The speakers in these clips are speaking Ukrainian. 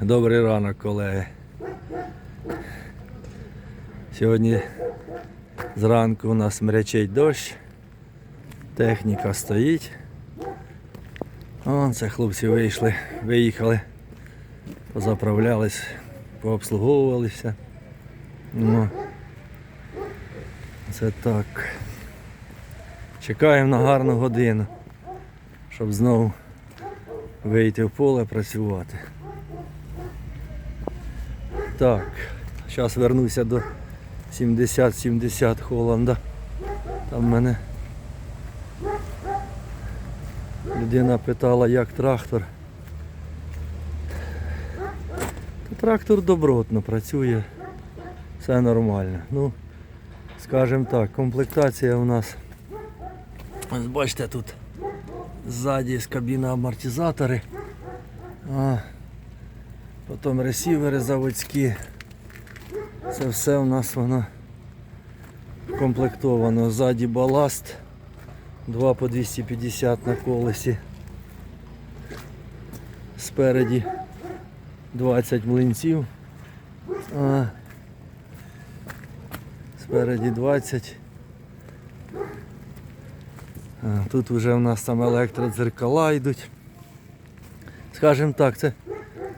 Добрий ранок, колеги. Сьогодні зранку у нас мрячить дощ. Техніка стоїть. О, це хлопці вийшли, виїхали, позаправлялись, пообслуговувалися. Ну, це так. Чекаємо на гарну годину, щоб знову вийти в поле працювати. Так, зараз вернуся до 70-70 Холланда. Там в мене людина питала, як трактор. Трактор добротно працює, все нормально. Ну, скажімо так, комплектація у нас. Бачите, тут ззаді з кабіни амортизатори. А, потім ресівери заводські. Це все у нас воно комплектовано. Ззаді баласт 2 по 250 на колесі. Спереді 20 млинців. А, спереді 20. Тут вже в нас там електродзеркала йдуть. Скажімо так, це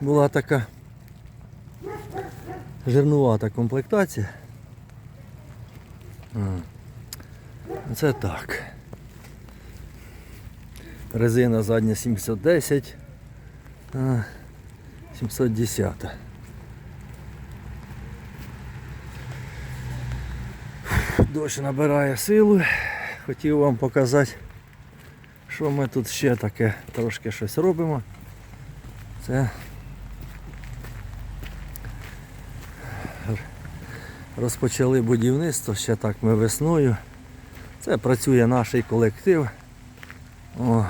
була така жирнувата комплектація. Це так. Резина задня 710, 710. Дощ набирає силу. Хотів вам показати, що ми тут ще таке трошки щось робимо. Це розпочали будівництво ще так ми весною. Це працює наш колектив. О.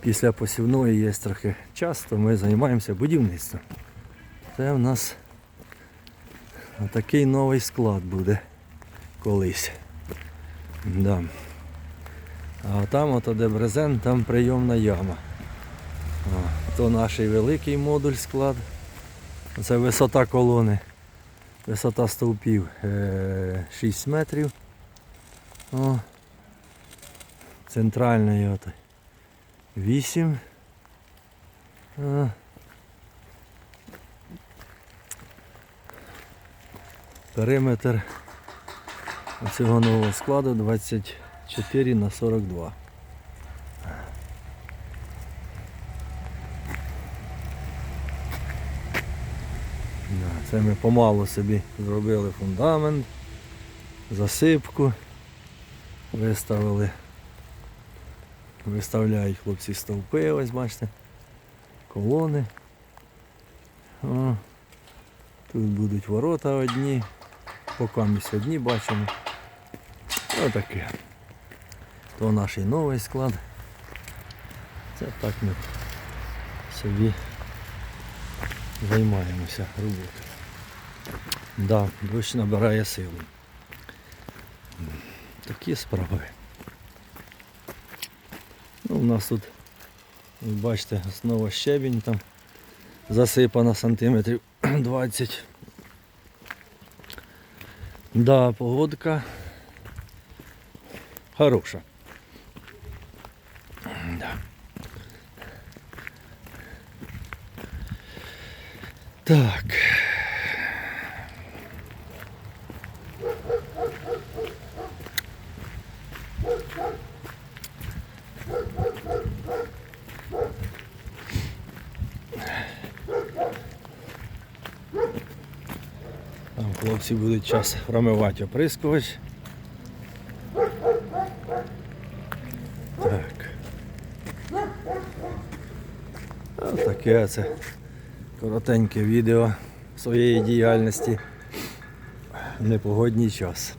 Після посівної є трохи час, то ми займаємося будівництвом. Це в нас такий новий склад буде колись. Да. А там ото де брезент, там прийомна яма. О, то наш великий модуль склад. Це висота колони. Висота стовпів е, 6 метрів. О. Центральної от 8. О. Периметр цього нового складу 24 на 42. Це ми помалу собі зробили фундамент, засипку, виставили, виставляють хлопці стовпи, ось бачите, колони. О, тут будуть ворота одні, поки ми одні бачимо. Отаке. То наш новий склад. Це так ми собі займаємося роботою. Да, дощ набирає силу. Такі справи. Ну, у нас тут, бачите, знову щебінь там засипано сантиметрів 20. Да, погодка хороша. Да. Так. Там хлопці будуть час промивати оприскувач. Таке це коротеньке відео своєї діяльності в непогодній час.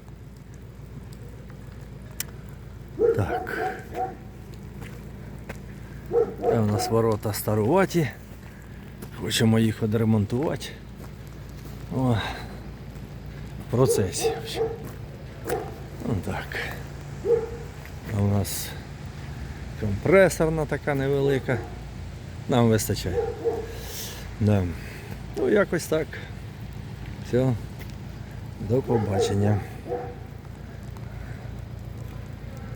Так. Це у нас ворота старуваті. Хочемо їх відремонтувати. О, в процесі. Ну так. У нас компресорна така невелика Нам вистачає. Да. Ну, якось так. Все. До побачення.